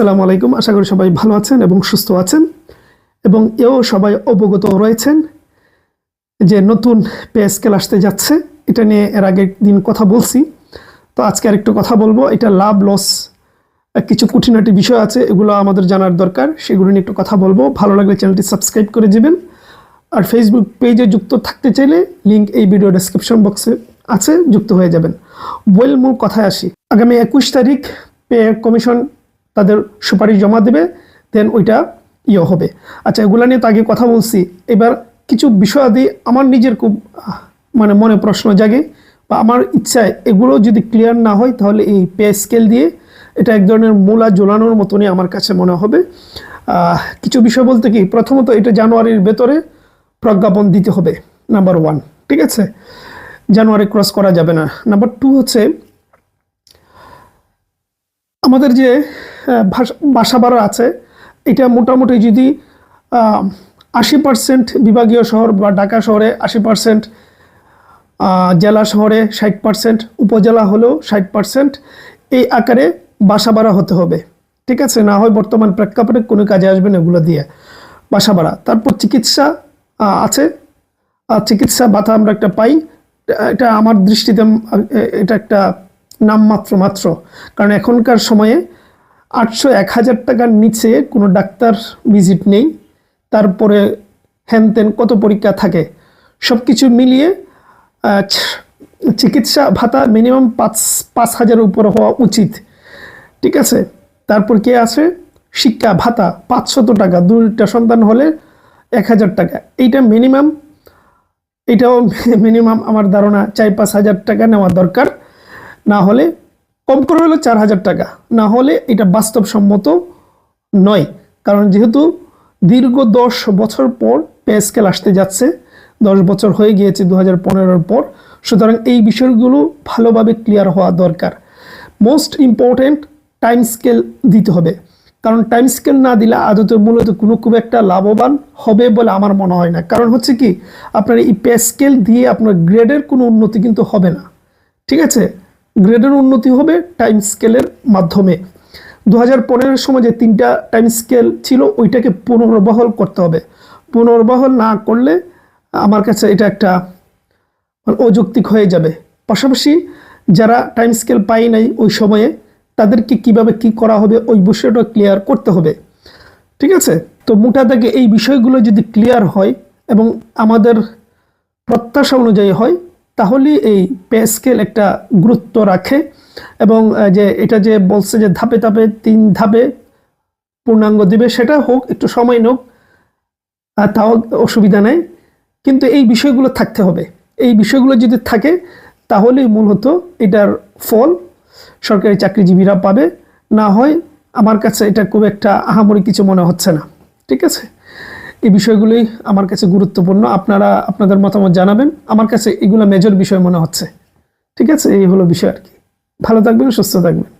আসসালামু আলাইকুম। আশা করি সবাই ভালো আছেন এবং সুস্থ আছেন এবং এও সবাই অবগত রয়েছেন যে নতুন পে স্কেল আসতে যাচ্ছে। এটা নিয়ে এর আগের দিন কথা বলছি। তো আজকে আর একটু কথা বলব। এটা লাভ লস কিছু খুঁটিনাটি বিষয় আছে, এগুলো আমাদের জানার দরকার। সেগুলো নিয়ে একটু কথা বলব। ভালো লাগলে চ্যানেলটি সাবস্ক্রাইব করে দেবেন। আর ফেসবুক পেজে যুক্ত থাকতে চাইলে লিঙ্ক এই ভিডিও ডেসক্রিপশন বক্সে আছে, যুক্ত হয়ে যাবেন। বইল মূল কথায় আসি। আগামী একুশ তারিখ পে কমিশন তাদের সুপারিশ জমা দেবে দেন ওইটা ইয়ে হবে। আচ্ছা এগুলো নিয়ে তো আগে কথা বলছি। এবার কিছু বিষয়াদি আমার নিজের খুব মানে মনে প্রশ্ন জাগে বা আমার ইচ্ছায় এগুলো যদি ক্লিয়ার না হয় তাহলে এই পে স্কেল দিয়ে এটা এক ধরনের মূলা ঝোলানোর মতনই আমার কাছে মনে হবে। কিছু বিষয় বলতে কি, প্রথমত এটা জানুয়ারির ভেতরে প্রজ্ঞাপন দিতে হবে নাম্বার ওয়ান ঠিক আছে? জানুয়ারি ক্রস করা যাবে না। নাম্বার টু হচ্ছে, আমাদের যে বাসা ভাড়া আছে। এটা মোটামুটি যদি আশি পার্সেন্ট বিভাগীয় শহর বা ঢাকা শহরে আশি পার্সেন্ট জেলা শহরে ষাট পার্সেন্ট উপজেলা হলেও ষাট পার্সেন্ট এই আকারে বাসা ভাড়া হতে হবে। ঠিক আছে? না হয় বর্তমান প্রেক্ষাপটে কোনো কাজে আসবে না এগুলো দিয়ে বাসা ভাড়া তারপর চিকিৎসা আছে। চিকিৎসা ভাতা আমরা একটা পাই। এটা আমার দৃষ্টিতে এটা একটা নামমাত্র মাত্র। কারণ এখনকার সময়ে আটশো এক হাজার টাকার নিচে কোনো ডাক্তার ভিজিট নেই। তারপরে হ্যান ত্যান কত পরীক্ষা থাকে? সব কিছু মিলিয়ে চিকিৎসা ভাতা মিনিমাম পাঁচ পাঁচ হাজারের উপর হওয়া উচিত। ঠিক আছে? তারপর কে আছে? শিক্ষা ভাতা পাঁচশত টাকা। দুইটা সন্তান হলে এক হাজার টাকা। এইটা মিনিমাম এটাও মিনিমাম আমার ধারণা চার পাঁচ হাজার টাকা নেওয়া দরকার। না হলে কম করে হলে চার হাজার টাকা। না হলে এটা বাস্তবসম্মত নয়। কারণ যেহেতু দীর্ঘ দশ বছর পর পে স্কেল আসতে যাচ্ছে, দশ বছর হয়ে গিয়েছে দু হাজার পনেরোর পর। সুতরাং এই বিষয়গুলো ভালোভাবে ক্লিয়ার হওয়া দরকার। মোস্ট ইম্পর্ট্যান্ট টাইম স্কেল দিতে হবে। কারণ টাইম স্কেল না দিলে আদতে মূলত কোনো খুব একটা লাভবান হবে বলে আমার মনে হয় না। কারণ হচ্ছে কি, আপনার এই পে স্কেল দিয়ে আপনার গ্রেডের কোনো উন্নতি কিন্তু হবে না। ঠিক আছে? গ্রেডের উন্নতি হবে টাইম স্কেলের মাধ্যমে। দু হাজার সময় যে তিনটা টাইম স্কেল ছিল, ওইটাকে পুনর্বহল করতে হবে। পুনর্বহল না করলে আমার কাছে এটা একটা মানে অযৌক্তিক হয়ে যাবে। পাশাপাশি যারা টাইম স্কেল পাই নাই ওই সময়ে, তাদেরকে কীভাবে কি করা হবে, ওই বিষয়টা ক্লিয়ার করতে হবে। ঠিক আছে? তো মোটা থেকে এই বিষয়গুলো যদি ক্লিয়ার হয় এবং আমাদের প্রত্যাশা অনুযায়ী হয় তাহলে এই পে স্কেল একটা গুরুত্ব রাখে এবং যে এটা যে বলছে যে ধাপে ধাপে তিন ধাপে পূর্ণাঙ্গ দিবে, সেটা হোক, একটু সময় নোক তাও অসুবিধা নেই। কিন্তু এই বিষয়গুলো থাকতে হবে। এই বিষয়গুলো যদি থাকে, তাহলেই মূলত এটার ফল সরকারি চাকরিজীবীরা পাবে। না হয় আমার কাছে এটা খুব একটা আহামরি কিছু মনে হচ্ছে না। ঠিক আছে? এই বিষয়গুলোই আমার কাছে গুরুত্বপূর্ণ। আপনারা আপনাদের মতামত জানাবেন। আমার কাছে এগুলো মেজর বিষয় মনে হচ্ছে। ঠিক আছে? এই হলো বিষয় আর কি। ভালো থাকবেন, সুস্থ থাকবেন।